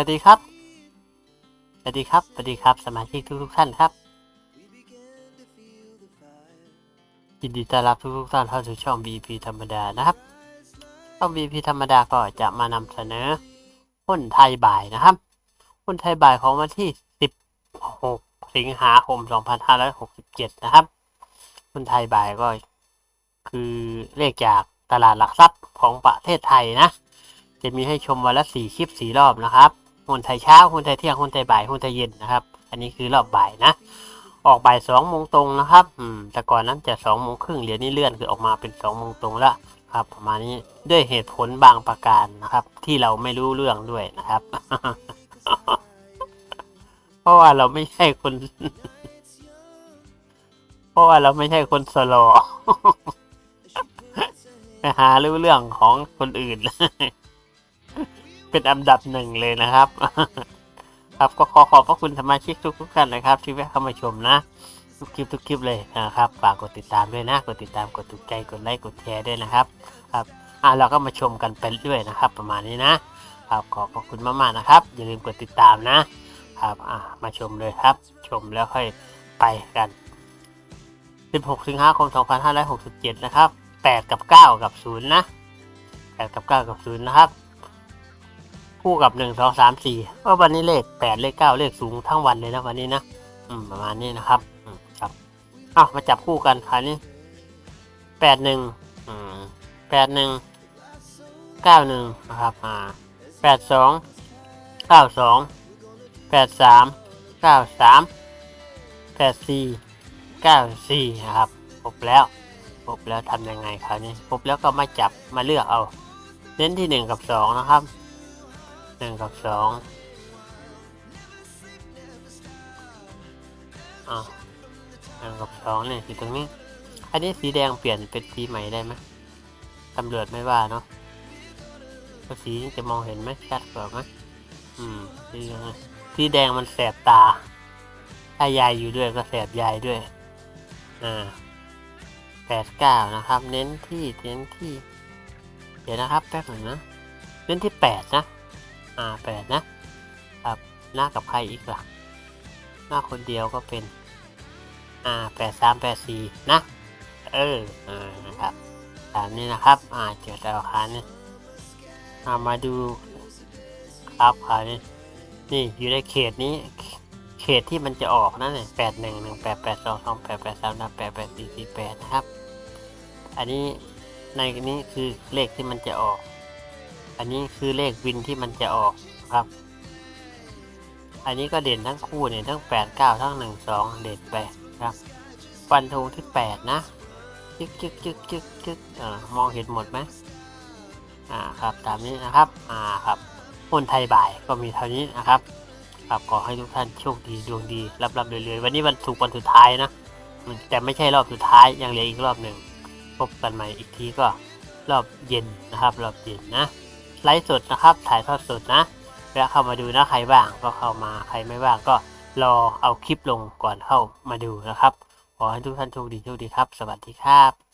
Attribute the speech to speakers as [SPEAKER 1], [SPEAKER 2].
[SPEAKER 1] วัสดีครับ สวัสดีครับ สวัสดีครับ สมาชิกทุกทุกๆท่านครับ ยินดีต้อนรับทุกทุกๆท่านเข้าสู่ช่อง BP ธรรมดานะครับ ช่อง BP ธรรมดาก็จะมานำเสนอหุ้นไทยบ่ายนะครับ หุ้นไทยบ่ายของวันที่ 16 สิงหาคม 2567 นะครับ หุ้นไทยบ่ายก็คือเลขจากตลาดหลักทรัพย์ของประเทศไทยนะจะมีให้ชมวันละสี่คลิปสี่รอบนะครับ หุ้นไทยเช้าหุ้นไทยเที่ยงหุ้นไทยบ่ายหุ้นไทยเย็นนะครับ อันนี้คือรอบบ่ายนะ ออกบ่ายสองโมงตรงนะครับ อืม แต่ก่อนนั้นจะสองโมงครึ่งเหรียญนี้เลื่อนคือออกมาเป็นสองโมงตรงละครับประมาณนี้ด้วยเหตุผลบางประการนะครับ ที่เราไม่รู้เรื่องด้วยนะครับ เพราะว่าเราไม่ใช่คน เพราะว่าเราไม่ใช่คนสโลอไปหารู้เรื่องของคนอื่น เป็นอันดับหนึ่งเลยนะครับ ครับก็ขอขอบพระคุณสมาชิกทุกทุกๆท่านนะครับ ที่แวะเข้ามาชมนะทุกคลิปทุกคลิปเลยนะครับฝากกดติดตามด้วยนะกดติดตามกดถูกใจกดไลค์กดแชร์ด้วยนะครับ ครับอะเราก็มาชมกันไปเรื่อยนะครับ ประมาณนี้นะครับขอบพระคุณมากๆนะครับ อย่าลืมกดติดตามนะครับอะมาชมเลยครับ ชมแล้วค่อยไปกัน 16สิงหาคม 2567 นะครับ 8 กับ 9 กับ 0 นะ 8 กับ 9 กับ 0 นะครับ คู่กับ1 2 3 4ว่าวันนี้เลข8เลข9เลขสูงทั้งวันเลยนะวันนี้นะอืมประมาณนี้นะครับอืมครับอ้าวมาจับคู่กันคราวนี้8 1อืม8 1 9 1นะครับอ่า8 2 9 2 8 3 9 3 8 4 94นะครับครบแล้วครบแล้วทำยังไงคราวนี้ครบแล้วก็มาจับมาเลือกเอา เน้นที่หนึ่งกับสองนะครับ หนึ่งกับสองอ่าหนึ่งกับสองเนี่ยอยู่ตรงนี้ อันนี้สีแดงเปลี่ยนเป็นสีใหม่ได้ไหมตำรวจไม่ว่าเนาะสีจะมองเห็นไหมชัดกว่าไหมอืมสีสีแดงมันแสบตา ถ้ายายอยู่ด้วยก็แสบยายด้วย อ่าแปดเก้านะครับ เน้นที่เน้นที่ เดี๋ยวนะครับแป๊บหนึ่งนะ เน้นที่แปดนะ อ่าแปดนะครับหน้ากับใครอีกล่ะหน้าคนเดียวก็เป็นอ่าแปดสามแปดสี่นะเอออ่านะครับตามนี้นะครับอ่าเจอดาวคารเนี่ยอ่ามาดูครับคราวนี้นี่อยู่ในเขตนี้เขตที่มันจะออกนั่นเนี่ยแปดหนึ่งหนึ่งแปดแปดสองสองแปดแปดสามแปดแปดสี่สี่แปดนะครับ อันนี้ในนี้คือเลขที่มันจะออก อันนี้คือเลขวินที่มันจะออกครับ อันนี้ก็เด่นทั้งคู่เนี่ยทั้งแปดเก้าทั้งหนึ่งสองเด่นไปครับ ฟันธงที่แปดนะจึกจึกจึกจึกจึกอ่ามองเห็นหมดไหมอ่าครับตามนี้นะครับอ่าครับหุ้นไทยบ่ายก็มีเท่านี้นะครับครับขอให้ทุกท่านโชคดีดวงดีรับรับเรื่อยๆวันนี้วันศุกร์วันสุดท้ายนะแต่ไม่ใช่รอบสุดท้ายยังเหลืออีกรอบหนึ่งพบกันใหม่อีกทีก็รอบเย็นนะครับ รอบเย็นนะ ไลฟ์สดนะครับ ถ่ายทอดสดนะแวะเข้ามาดูนะใครว่างก็เข้ามาใครไม่ว่างก็รอเอาคลิปลงก่อนเข้ามาดูนะครับ ขอให้ทุกท่านโชคดีโชคดีครับ สวัสดีครับ